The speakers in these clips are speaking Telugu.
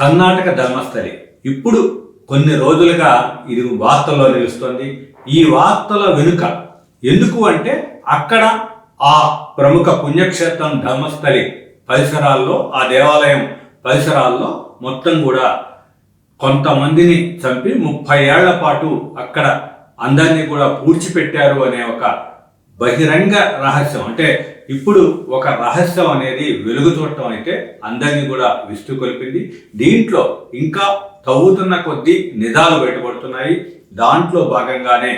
కర్ణాటక ధర్మస్థలి. ఇప్పుడు కొన్ని రోజులుగా ఇది వార్తల్లో నిలుస్తుంది. ఈ వార్తల వెనుక ఎందుకు అంటే అక్కడ ఆ ప్రముఖ పుణ్యక్షేత్రం ధర్మస్థలి పరిసరాల్లో ఆ దేవాలయం పరిసరాల్లో మొత్తం కూడా కొంతమందిని చంపి ముప్పై ఏళ్ళ పాటు అక్కడ అందరినీ కూడా పూడ్చిపెట్టారు అనే ఒక బహిరంగ రహస్యం. అంటే ఇప్పుడు ఒక రహస్యం అనేది వెలుగు చూడటం అయితే అందరినీ కూడా విస్తు కొలిపింది. దీంట్లో ఇంకా తవ్వుతున్న కొద్దీ నిజాలు బయటపడుతున్నాయి. దాంట్లో భాగంగానే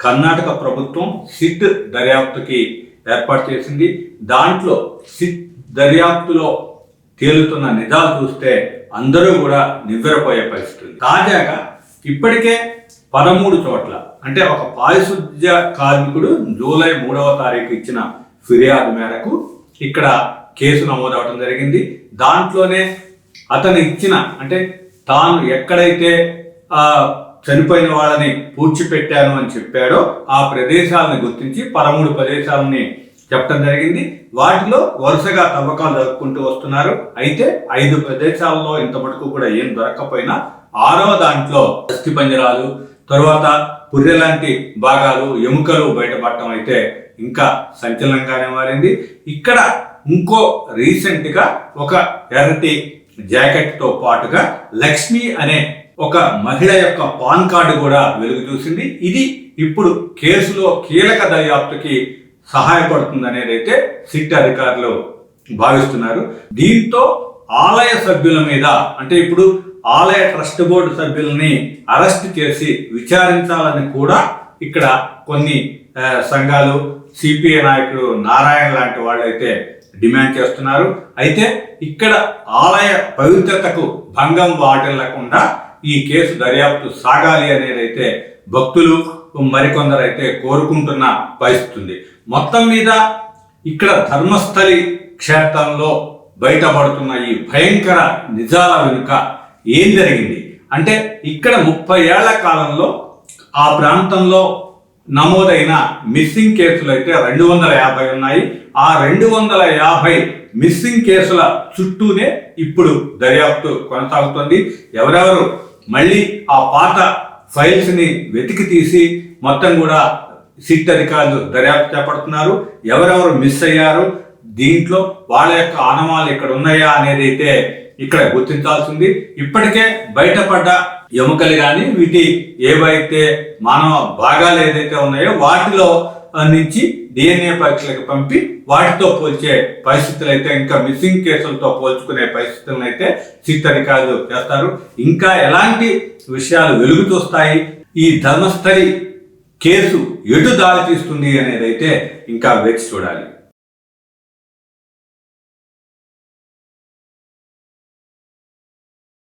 కర్ణాటక ప్రభుత్వం సిట్ దర్యాప్తుకి ఏర్పాటు చేసింది. దాంట్లో సిట్ దర్యాప్తులో తేలుతున్న నిజాలు చూస్తే అందరూ కూడా నివ్వెరపోయే పరిస్థితి తాజాగా ఇప్పటికే పదమూడు చోట్ల అంటే ఒక పారిశుద్ధ్య కార్మికుడు జూలై మూడవ తారీఖు ఇచ్చిన ఫిర్యాదు మేరకు ఇక్కడ కేసు నమోదవటం జరిగింది. దాంట్లోనే అతను ఇచ్చిన అంటే తాను ఎక్కడైతే చనిపోయిన వాళ్ళని పూడ్చిపెట్టాను అని చెప్పాడో ఆ ప్రదేశాలను గుర్తించి పదమూడు ప్రదేశాలని చెప్పడం జరిగింది. వాటిలో వరుసగా తవ్వకాలు జరుపుకుంటూ వస్తున్నారు. అయితే ఐదు ప్రదేశాల్లో ఇంత మటుకు కూడా ఏం దొరక్కపోయినా ఆరవ దాంట్లో అస్థి పంజరాలు తరువాత పుర్రె లాంటి భాగాలు ఎముకలు బయటపడటం అయితే ఇంకా సంచలనంగానే మారింది. ఇక్కడ ఇంకో రీసెంట్గా ఒక ఎర్రటి జాకెట్తో పాటుగా లక్ష్మి అనే ఒక మహిళ యొక్క పాన్ కార్డు కూడా వెలుగు చూసింది. ఇది ఇప్పుడు కేసులో కీలక దర్యాప్తుకి సహాయపడుతుంది అనేది అయితే సిట్ అధికారులు భావిస్తున్నారు. దీంతో ఆలయ సభ్యుల మీద అంటే ఇప్పుడు ఆలయ ట్రస్ట్ బోర్డు సభ్యుల్ని అరెస్ట్ చేసి విచారించాలని కూడా ఇక్కడ కొన్ని సంఘాలు సిపిఐ నాయకుడు నారాయణ లాంటి వాళ్ళు అయితే డిమాండ్ చేస్తున్నారు. అయితే ఇక్కడ ఆలయ పవిత్రతకు భంగం వాటిల్లకుండా ఈ కేసు దర్యాప్తు సాగాలి అనేది అయితే భక్తులు మరికొందరు అయితే కోరుకుంటున్న పరిస్థితుంది. మొత్తం మీద ఇక్కడ ధర్మస్థలి క్షేత్రంలో బయటపడుతున్న ఈ భయంకర నిజాల వెనుక ఏం జరిగింది? అంటే ఇక్కడ ముప్పై ఏళ్ళ కాలంలో ఆ ప్రాంతంలో నమోదైన మిస్సింగ్ కేసులు అయితే రెండు వందల యాభై ఉన్నాయి. ఆ రెండు వందల యాభై మిస్సింగ్ కేసుల చుట్టూనే ఇప్పుడు దర్యాప్తు కొనసాగుతుంది. ఎవరెవరు మళ్ళీ ఆ పాత ఫైల్స్ని వెతికి తీసి మొత్తం కూడా సిట్ అధికారులు దర్యాప్తు చేపడుతున్నారు. ఎవరెవరు మిస్ అయ్యారు? దీంట్లో వాళ్ళ యొక్క ఆనమాలు ఇక్కడ ఉన్నాయా అనేది అయితే ఇక్కడ గుర్తించాల్సింది. ఇప్పటికే బయటపడ్డ ఎముకలు కానీ వీటి ఏవైతే మానవ భాగాలు ఏదైతే ఉన్నాయో వాటిలో నుంచి డిఎన్ఏ పరీక్షలకు పంపి వాటితో పోల్చే పరిస్థితులు అయితే ఇంకా మిస్సింగ్ కేసులతో పోల్చుకునే పరిస్థితులను అయితే సిట్ అధికారులు చేస్తారు. ఇంకా ఎలాంటి విషయాలు వెలుగు చూస్తాయి ఈ ధర్మస్థలి కేసు ఎటు దారి తీస్తుంది అనేది అయితే ఇంకా వేచి చూడాలి.